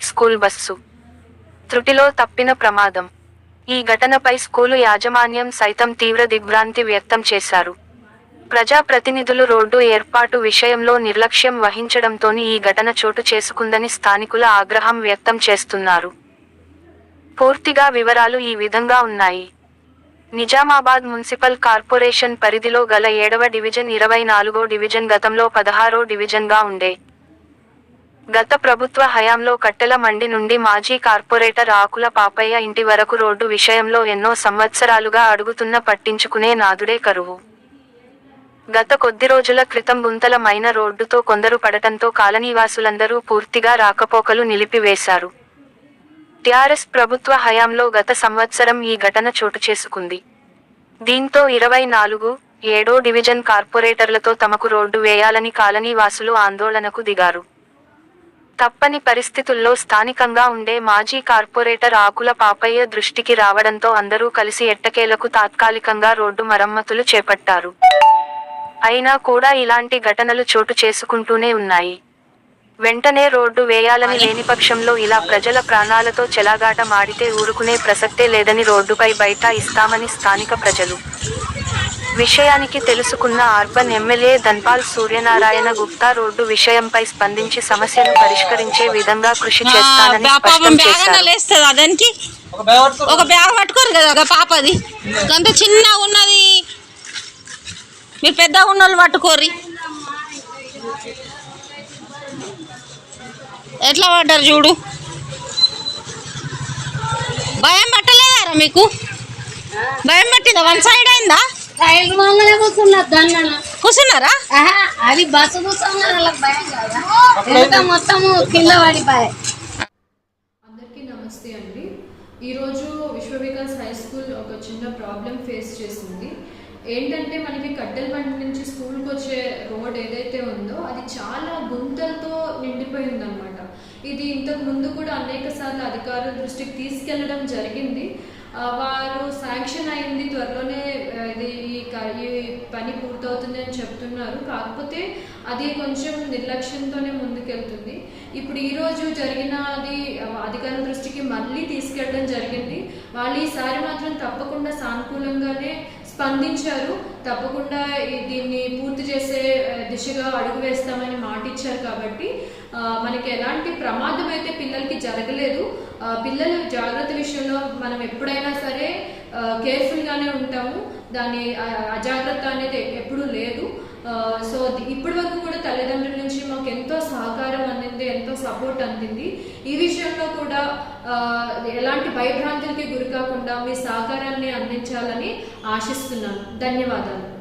School bus త్రుటిలో తప్పిన ప్రమాదం. ఈ ఘటనపై స్కూలు యాజమాన్యం సైతం తీవ్ర దిగ్భ్రాంతి వ్యక్తం చేశారు. ప్రజాప్రతినిధులు రోడ్డు ఏర్పాటు విషయంలో నిర్లక్ష్యం వహించడంతోని ఈ ఘటన చోటు చేసుకుందని స్థానికుల ఆగ్రహం వ్యక్తం చేస్తున్నారు. పూర్తిగా వివరాలు ఈ విధంగా ఉన్నాయి. నిజామాబాద్ మున్సిపల్ కార్పొరేషన్ పరిధిలో గల ఏడవ డివిజన్ ఇరవై నాలుగో డివిజన్ గతంలో పదహారో డివిజన్గా ఉండే. గత ప్రభుత్వ హయాంలో కట్టెల మండి నుండి మాజీ కార్పొరేటర్ ఆకుల పాపయ్య ఇంటి వరకు రోడ్డు విషయంలో ఎన్నో సంవత్సరాలుగా అడుగుతున్న పట్టించుకునే నాదుడే కరువు. గత కొద్ది రోజుల క్రితం గుంతలమైన రోడ్డుతో కొందరు పడటంతో కాలనీవాసులందరూ పూర్తిగా రాకపోకలు నిలిపివేశారు. టిఆర్ఎస్ ప్రభుత్వ హయాంలో గత సంవత్సరం ఈ ఘటన చోటు చేసుకుంది. దీంతో ఇరవై నాలుగు ఏడో డివిజన్ కార్పొరేటర్లతో తమకు రోడ్డు వేయాలని కాలనీవాసులు ఆందోళనకు దిగారు. తప్పని పరిస్థితుల్లో స్థానికంగా ఉండే మాజీ కార్పొరేటర్ ఆకుల పాపయ్య దృష్టికి రావడంతో అందరూ కలిసి ఎట్టకేలకు తాత్కాలికంగా రోడ్డు మరమ్మతులు చేపట్టారు. అయినా కూడా ఇలాంటి ఘటనలు చోటు చేసుకుంటూనే ఉన్నాయి. వెంటనే రోడ్డు వేయాలని లేని పక్షంలో ఇలా ప్రజల ప్రాణాలతో చెలాగాట మాడితే ఊరుకునే ప్రసక్తే లేదని రోడ్డుపై బయట ఇస్తామని స్థానిక ప్రజలు. విషయానికి తెలుసుకున్న urban MLA Dhanpal Suryanarayana Gupta road విషయంపై స్పందించి సమస్యను పరిష్కరించే విధంగా కృషి చేస్తానని స్పష్టం చేశారు. ఒక బ్యాగ్ పట్టుకోరు కదా ఒక పాపది. అంత చిన్నగా ఉన్నది. మీరు పెద్దగా ఉన్న వాళ్ళు పట్టుకోర్రి. ఎట్లా పడ్డారు చూడు? భయం పట్టలేదారా మీకు? భయం పట్టిందా? వన్ సైడ్ అయిందా? కూర్చున్నారు? అది బస్సు కూర్చున్నారు భయం కదా? మొత్తము కింద పడిపోయాయి. అందరికీ నమస్తే అండి. ఈరోజు విశ్వ వికాస్ హై స్కూల్ ఒక చిన్న ప్రాబ్లం ఫేస్ చేసింది. ఏంటంటే మనకి కట్టెలబండి నుంచి స్కూల్కి వచ్చే రోడ్ ఏదైతే ఉందో అది చాలా గుంతలతో నిండిపోయింది అనమాట ఇది ఇంతకు ముందు కూడా అనేక సార్లు అధికారుల దృష్టికి తీసుకెళ్ళడం జరిగింది. వారు శాంక్షన్ అయింది త్వరలోనే ఇది ఈ పని పూర్తవుతుంది అని చెప్తున్నారు. కాకపోతే అది కొంచెం నిర్లక్ష్యంతోనే ముందుకెళ్తుంది. ఇప్పుడు ఈ రోజు జరిగినది అధికారుల దృష్టికి మళ్ళీ తీసుకెళ్ళడం జరిగింది. వాళ్ళు ఈసారి మాత్రం తప్పకుండా సానుకూలంగానే స్పందించారు. తప్పకుండా దీన్ని పూర్తి చేసే దిశగా అడుగు వేస్తామని మాట ఇచ్చారు కాబట్టి ఆ, మనకి ఎలాంటి ప్రమాదం అయితే పిల్లలకి జరగలేదు. పిల్లల జాగ్రత్త విషయంలో మనం ఎప్పుడైనా సరే కేర్ఫుల్గానే ఉంటాము. దాని అజాగ్రత్త అనేది ఎప్పుడూ లేదు. సో ఇప్పటి వరకు కూడా తల్లిదండ్రుల నుంచి మాకు ఎంతో సహకారం అందింది ఎంతో సపోర్ట్ అందింది. ఈ విషయంలో కూడా ఆ, ఎలాంటి భయభ్రాంతులకి గురి కాకుండా మీ సహకారాన్ని అందించాలని ఆశిస్తున్నాను. ధన్యవాదాలు.